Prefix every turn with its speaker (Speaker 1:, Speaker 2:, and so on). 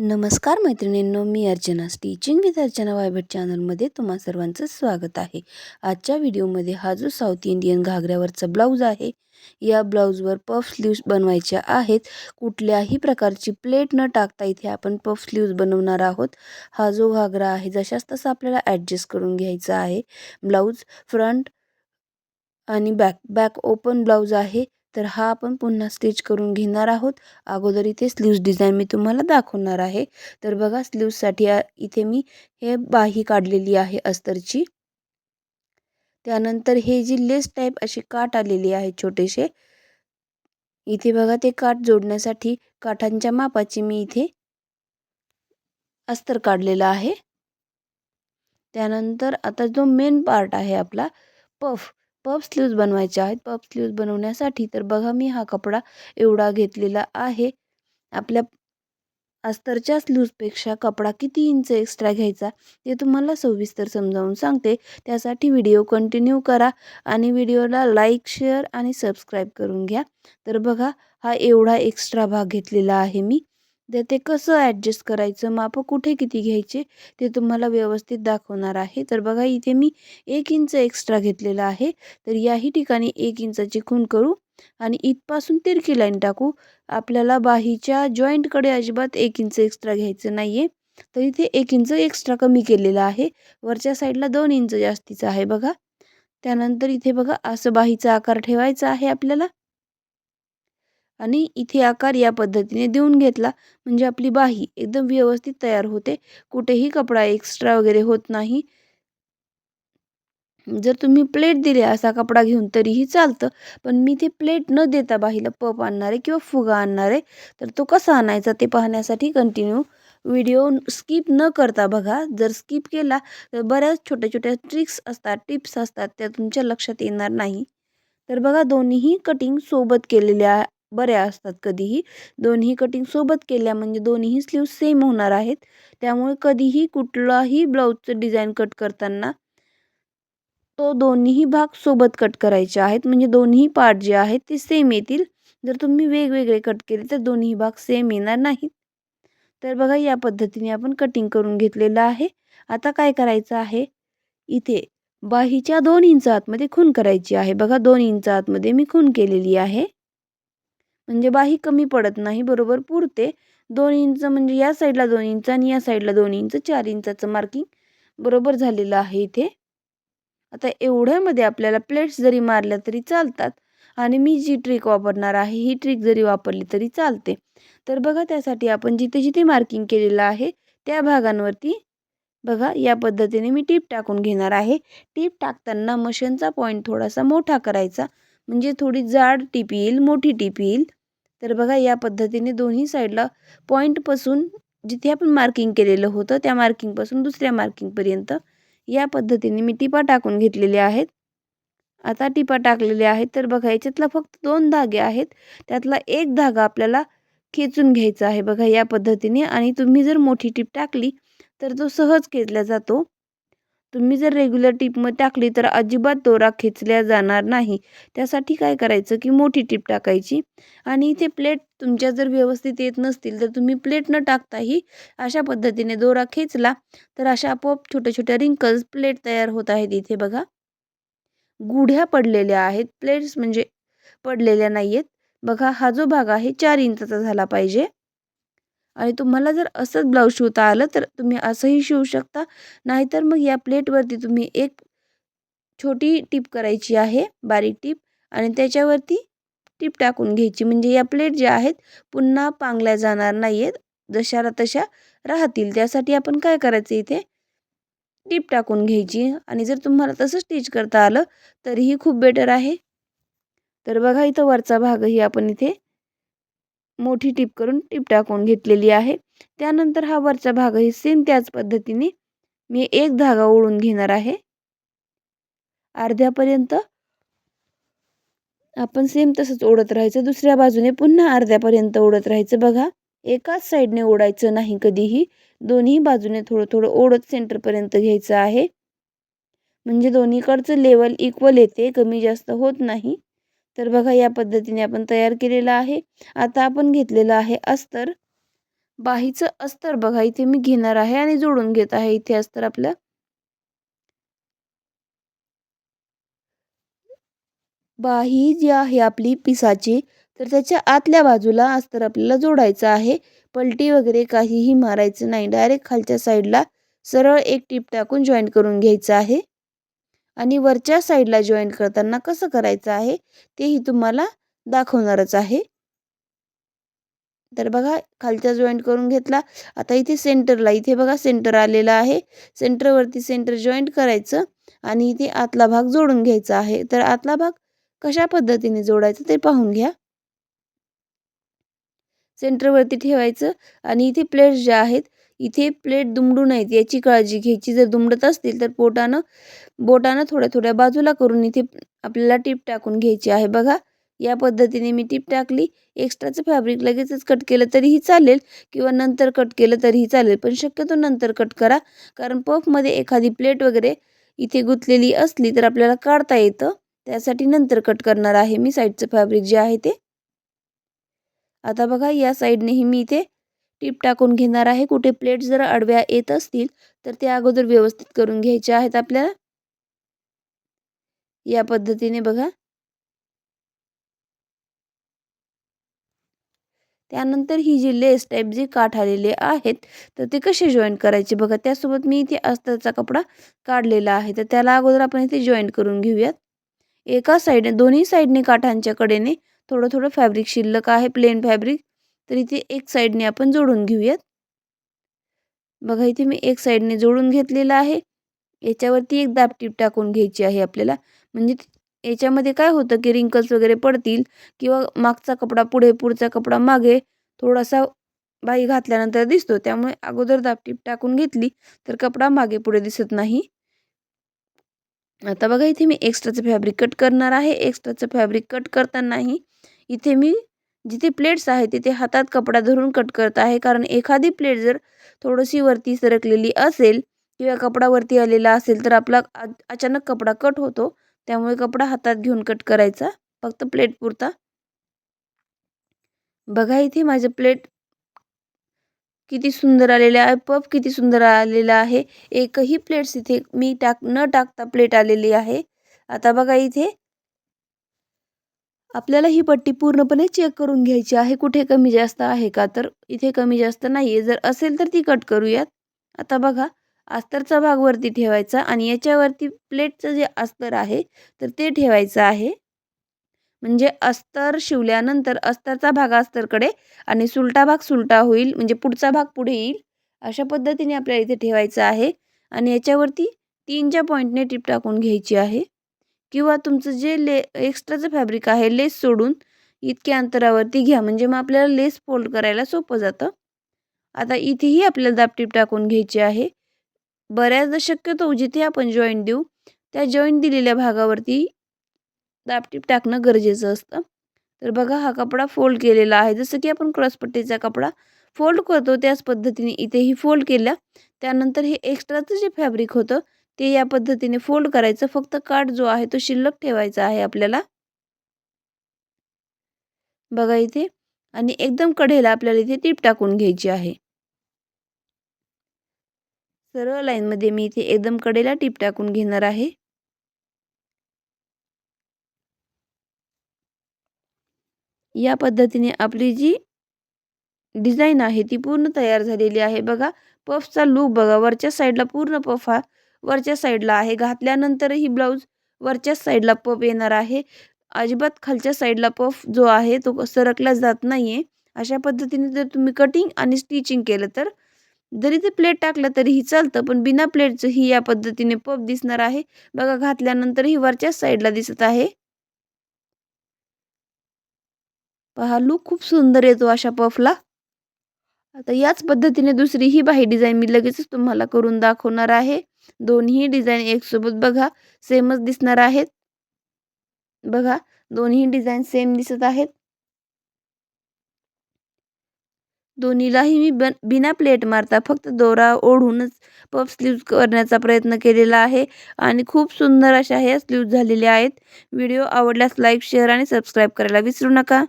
Speaker 1: नमस्कार मैत्रिणींनो मी अर्चना. स्टिचिंग विथ अर्चना वायभट चॅनलमध्ये तुम्हा सर्वांचं स्वागत आहे. आजच्या व्हिडिओमध्ये हा जो साऊथ इंडियन घागऱ्यावरचा ब्लाऊज आहे या ब्लाऊजवर पफ स्लीव्स बनवायच्या आहेत. कुठल्याही प्रकारची प्लेट न टाकता इथे आपण पफ स्लीव्स बनवणार आहोत. हा जो घागरा आहे जशाच तसा आपल्याला ॲडजस्ट करून घ्यायचा आहे. ब्लाऊज फ्रंट आणि बॅक बॅक ओपन ब्लाऊज आहे. तर हा आपण पुन्हा स्टिच करून घेणार आहोत. अगोदर इथे स्लीव्स डिझाईन मी तुम्हाला दाखवणार आहे. तर बघा स्लीव्ससाठी इथे मी हे बाही काढलेली आहे अस्तरची. त्यानंतर हे जी लेस टाईप अशी काठ आलेली आहे छोटेसे इथे बघा ते काठ जोडण्यासाठी काठांच्या मापाची मी इथे अस्तर काढलेला आहे. त्यानंतर आता जो मेन पार्ट आहे आपला पफ पफ स्लीव्ज बनवायचे आहेत. पफ स्लीव्ज बनवण्यासाठी तर बघा मी हा कपडा एवढा घेतलेला आहे. आपल्या अस्तरच्या स्लूजपेक्षा कपडा किती इंच एक्स्ट्रा घ्यायचा ते तुम्हाला सविस्तर समजावून सांगते. त्यासाठी व्हिडिओ कंटिन्यू करा आणि व्हिडिओला लाईक शेअर आणि सबस्क्राईब करून घ्या. तर बघा हा एवढा एक्स्ट्रा भाग घेतलेला आहे मी. तर ते कसं ॲडजस्ट करायचं? मापं कुठे किती घ्यायचे? ते तुम्हाला व्यवस्थित दाखवणार आहे. तर बघा इथे मी एक इंच एक्स्ट्रा घेतलेला आहे. तर याही ठिकाणी एक इंचाची खूण करू आणि इथपासून तिरकी लाईन टाकू. आपल्याला बाहीच्या जॉईंटकडे अजिबात एक इंच एक्स्ट्रा घ्यायचं नाही आहे तर इथे एक इंच एक्स्ट्रा कमी केलेला आहे. वरच्या साईडला दोन इंच जास्तीचा आहे बघा. त्यानंतर इथे बघा असं बाहीचा आकार ठेवायचा आहे आपल्याला. आणि इथे आकार या पद्धतीने देऊन घेतला. म्हणजे आपली बाही एकदम व्यवस्थित तयार होते. कुठेही कपडा एक्स्ट्रा वगैरे होत नाही. जर तुम्ही प्लेट दिले असा कपडा घेऊन तरीही चालतं. पण मी ते प्लेट न देता बाहीला पप आणणार आहे किंवा फुगा आणणार आहे तर तो कसा आणायचा ते पाहण्यासाठी कंटिन्यू व्हिडिओ स्किप न करता बघा. जर स्किप केला तर बऱ्याच छोट्या छोट्या ट्रिक्स असतात टिप्स असतात त्या तुमच्या लक्षात येणार नाही. तर बघा दोन्हीही कटिंग सोबत केलेल्या बऱ्या असतात कधीही. दोन्ही कटिंग सोबत केल्या म्हणजे दोन्हीही स्लीव सेम होणार आहेत. त्यामुळे कधीही कुठलाही ब्लाऊजचं डिझाईन कट करताना तो दोन्ही भाग सोबत कट करायचे आहेत. म्हणजे दोन्ही पार्ट जे आहेत ते सेम येतील. जर तुम्ही वेगवेगळे कट केले तर दोन्ही भाग सेम येणार नाहीत. तर बघा या पद्धतीने आपण कटिंग करून घेतलेलं आहे. आता काय करायचं आहे? इथे बाहीच्या दोन इंच आतमध्ये खून करायची आहे. बघा दोन इंच आतमध्ये मी खून केलेली आहे. म्हणजे बाही कमी पडत नाही बरोबर? पुरते. दोन इंच म्हणजे या साईडला दोन इंच आणि या साईडला दोन इंच चार इंचाचं मार्किंग बरोबर झालेलं आहे इथे. आता एवढ्यामध्ये आपल्याला प्लेट्स जरी मारल्या तरी चालतात आणि मी जी ट्रिक वापरणार आहे ही ट्रिक जरी वापरली तरी चालते. तर बघा त्यासाठी आपण जिथे जिथे मार्किंग केलेलं आहे त्या भागांवरती बघा या पद्धतीने मी टीप टाकून घेणार आहे. टीप टाकताना मशीनचा पॉईंट थोडासा मोठा करायचा. म्हणजे थोडी जाड टीप येईल मोठी टीप येईल. तर बघा या पद्धतीने दोन्ही साईडला पॉईंटपासून जिथे आपण मार्किंग केलेलं होतं त्या मार्किंगपासून दुसऱ्या मार्किंगपर्यंत या पद्धतीने मी टिपा टाकून घेतलेल्या आहेत. आता टिपा टाकलेल्या आहेत तर बघा याच्यातला फक्त दोन धागे आहेत. त्यातला एक धागा आपल्याला खेचून घ्यायचा आहे बघा या पद्धतीने. आणि तुम्ही जर मोठी टीप टाकली तर तो सहज खेचला जातो. तुम्ही जर रेग्युलर टिपमध्ये टाकली तर अजिबात दोरा खेचल्या जाणार नाही. त्यासाठी काय करायचं की मोठी टीप टाकायची. आणि इथे प्लेट तुमच्या जर व्यवस्थित येत नसतील तर तुम्ही प्लेट न टाकताही अशा पद्धतीने दोरा खेचला तर अशा आपोआप छोट्या छोट्या रिंकल्स प्लेट तयार होत आहेत इथे बघा. गुढ्या पडलेल्या आहेत. प्लेट्स म्हणजे पडलेल्या नाही आहेत बघा हा जो भाग आहे चार इंचाचा झाला पाहिजे. आणि तुम्हाला जर असंच ब्लाऊज शिवता आलं तर तुम्ही असंही शिवू शकता. नाहीतर मग या प्लेटवरती तुम्ही एक छोटी टीप करायची आहे बारीक टीप. आणि त्याच्यावरती टीप टाकून घ्यायची. म्हणजे या प्लेट ज्या आहेत पुन्हा पांगल्या जाणार नाही आहेत जशाला तशा राहतील. त्यासाठी आपण काय करायचं इथे? टीप टाकून घ्यायची. आणि जर तुम्हाला तसं स्टिच करता आलं तरीही खूप बेटर आहे. तर बघा इथं वरचा भागही आपण इथे मोठी टीप करून टीप टाकून घेतलेली आहे. त्यानंतर हा वरचा भागही सेम त्याच पद्धतीने. मी एक धागा ओढून घेणार आहे. अर्ध्यापर्यंत आपण सेम तसंच ओढत राहायचं. दुसऱ्या बाजूने पुन्हा अर्ध्यापर्यंत ओढत राहायचं. बघा एकाच साईडने ओढायचं नाही कधीही. दोन्ही बाजूने थोडं थोडं ओढत सेंटरपर्यंत घ्यायचं आहे. म्हणजे दोन्हीकडचं लेवल इक्वल येते. कमी जास्त होत नाही. तर बघा या पद्धतीने आपण तयार केलेलं आहे. आता आपण घेतलेलं आहे अस्तर. बाहीचं अस्तर बघा इथे मी घेणार आहे आणि जोडून घेत आहे. इथे अस्तर आपलं. बाही जी आहे आपली पिसाची तर त्याच्या आतल्या बाजूला अस्तर आपल्याला जोडायचं आहे. पलटी वगैरे काहीही मारायचं नाही. डायरेक्ट खालच्या साईडला सरळ एक टीप टाकून जॉईंट करून घ्यायचं आहे. आणि वरच्या साईडला जॉईंट करताना कसं करायचं आहे तेही तुम्हाला दाखवणारच आहे. तर बघा खालच्या जॉईंट करून घेतला. आता इथे सेंटरला इथे बघा सेंटर आलेला आहे. सेंटरवरती सेंटर जॉईंट करायचं आणि इथे आतला भाग जोडून घ्यायचा आहे. तर आतला भाग कशा पद्धतीने जोडायचं ते पाहून घ्या. सेंटरवरती ठेवायचं आणि इथे प्लेट्स ज्या आहेत इथे प्लेट दुमडू नयेत. याची काळजी घ्यायची. जर दुमडत असतील तर पोटानं बोटानं थोड्या थोड्या बाजूला करून इथे आपल्याला टीप टाकून घ्यायची आहे. बघा या पद्धतीने मी टीप टाकली. एक्स्ट्राचं फॅब्रिक लगेचच कट केलं तरीही चालेल किंवा नंतर कट केलं तरीही चालेल. पण शक्यतो नंतर कट करा. कारण पफमध्ये एखादी प्लेट वगैरे इथे गुंतलेली असली तर आपल्याला काढता येतं. त्यासाठी नंतर कट करणार आहे मी. साईडचं फॅब्रिक जे आहे ते. आता बघा या साईडनेही मी इथे टीप टाकून घेणार आहे. कुठे प्लेट जर आडव्या येत असतील तर ते अगोदर व्यवस्थित करून घ्यायचे आहेत आपल्याला. या पद्धतीने बघा. त्यानंतर ही जी लेस टाईप जी काठ आलेले आहेत तर ते कसे जॉईन करायचे बघा. त्यासोबत मी इथे अस्तरचा कपडा काढलेला आहे. तर त्याला अगोदर आपण इथे जॉईन करून घेऊयात. एका साईडने दोन्ही साईडने काठांच्या कडेने थोडं थोडं फॅब्रिक शिल्लक आहे प्लेन फॅब्रिक तर इथे एक साईडने आपण जोडून घेऊयात. बघा इथे मी एक साईडने जोडून घेतलेला आहे. याच्यावरती एक दाबटीप टाकून घ्यायची आहे आपल्याला. म्हणजे याच्यामध्ये काय होतं की रिंकल्स वगैरे पडतील किंवा मागचा कपडा पुढे पुढचा कपडा मागे थोडासा बाई घातल्यानंतर दिसतो. त्यामुळे अगोदर दाबटीप टाकून घेतली तर कपडा मागे पुढे दिसत नाही. आता बघा इथे मी एक्स्ट्राचं फॅब्रिक कट करणार आहे. एक्स्ट्राचं फॅब्रिक कट करतानाही इथे मी जिथे प्लेट्स आहे तिथे हातात कपडा धरून कट करत आहे. कारण एखादी प्लेट जर थोडीशी वरती सरकलेली असेल किंवा कपडा वरती आलेला असेल तर आपला अचानक कपडा कट होतो. त्यामुळे कपडा हातात घेऊन कट करायचा. फक्त प्लेट पुरता. बघा इथे माझं प्लेट किती सुंदर आलेले आहे. पफ किती सुंदर आलेला आहे. एकही प्लेट्स इथे मी टाक न टाकता प्लेट आलेली आहे. आता बघा इथे आपल्याला ही पट्टी पूर्णपणे चेक करून घ्यायची आहे. कुठे कमी जास्त आहे का? तर इथे कमी जास्त नाही आहे जर असेल तर ती कट करूयात. आता बघा अस्तरचा भाग वरती ठेवायचा आणि याच्यावरती प्लेटचं जे अस्तर आहे तर ते ठेवायचं आहे. म्हणजे अस्तर शिवल्यानंतर अस्तरचा भाग अस्तरकडे आणि सुलटा भाग सुलटा होईल. म्हणजे पुढचा भाग पुढे येईल. अशा पद्धतीने आपल्याला इथे ठेवायचं आहे. आणि याच्यावरती तीनच्या पॉईंटने टिप टाकून घ्यायची आहे. किंवा तुमचं जे ले एक्स्ट्राचं फॅब्रिक आहे लेस सोडून इतक्या अंतरावरती घ्या. म्हणजे मग आपल्याला लेस फोल्ड करायला सोपं जातं. आता इथेही आपल्याला दापटीप टाकून घ्यायची आहे. बऱ्याचदा शक्यतो जिथे आपण जॉईंट देऊ त्या जॉईंट दिलेल्या भागावरती दापटीप टाकणं गरजेचं असतं. तर बघा हा कपडा फोल्ड केलेला आहे. जसं की आपण क्रॉसपट्टीचा कपडा फोल्ड करतो त्याच पद्धतीने इथेही फोल्ड केला. त्यानंतर हे एक्स्ट्राचं जे फॅब्रिक होतं ते या पद्धतीने फोल्ड करायचं. फक्त काठ जो आहे तो शिल्लक ठेवायचा आहे आपल्याला. बघा इथे. आणि एकदम कडेला आपल्याला इथे टीप टाकून घ्यायची आहे. सरळ लाईनमध्ये मी इथे एकदम कडेला टीप टाकून घेणार आहे. या पद्धतीने आपली जी डिझाईन आहे ती पूर्ण तयार झालेली आहे. बघा पफचा लूक बघा. वरच्या साईडला पूर्ण पफ हा वरच्या साईडला आहे. घातल्यानंतरही ब्लाऊज वरच्या साईडला पफ येणार आहे. अजिबात खालच्या साईडला पफ जो आहे तो सरकला जात नाही आहे अशा पद्धतीने जर तुम्ही कटिंग आणि स्टिचिंग केलं तर जरी ते प्लेट टाकलं तरीही चालतं पण बिना प्लेटचं ही या पद्धतीने पफ दिसणार आहे. बघा घातल्यानंतरही वरच्याच साईडला दिसत आहे. पहा लूक खूप सुंदर येतो अशा पफला. आता याच पद्धतीने दुसरी ही बाही डिझाईन मी लगेचच तुम्हाला करून दाखवणार आहे. दोन्ही डिझाईन एकसोबत बघा सेमच दिसणार आहेत. बघा दोन्ही डिझाईन सेम दिसत आहेत. दोन्हीलाही मी बन बिना प्लेट मारता फक्त दोरा ओढूनच पफ स्लीव्ज करण्याचा प्रयत्न केलेला आहे आणि खूप सुंदर अशा ह्या स्लीव्ज झालेल्या आहेत. व्हिडिओ आवडल्यास लाईक शेअर आणि सबस्क्राईब करायला विसरू नका.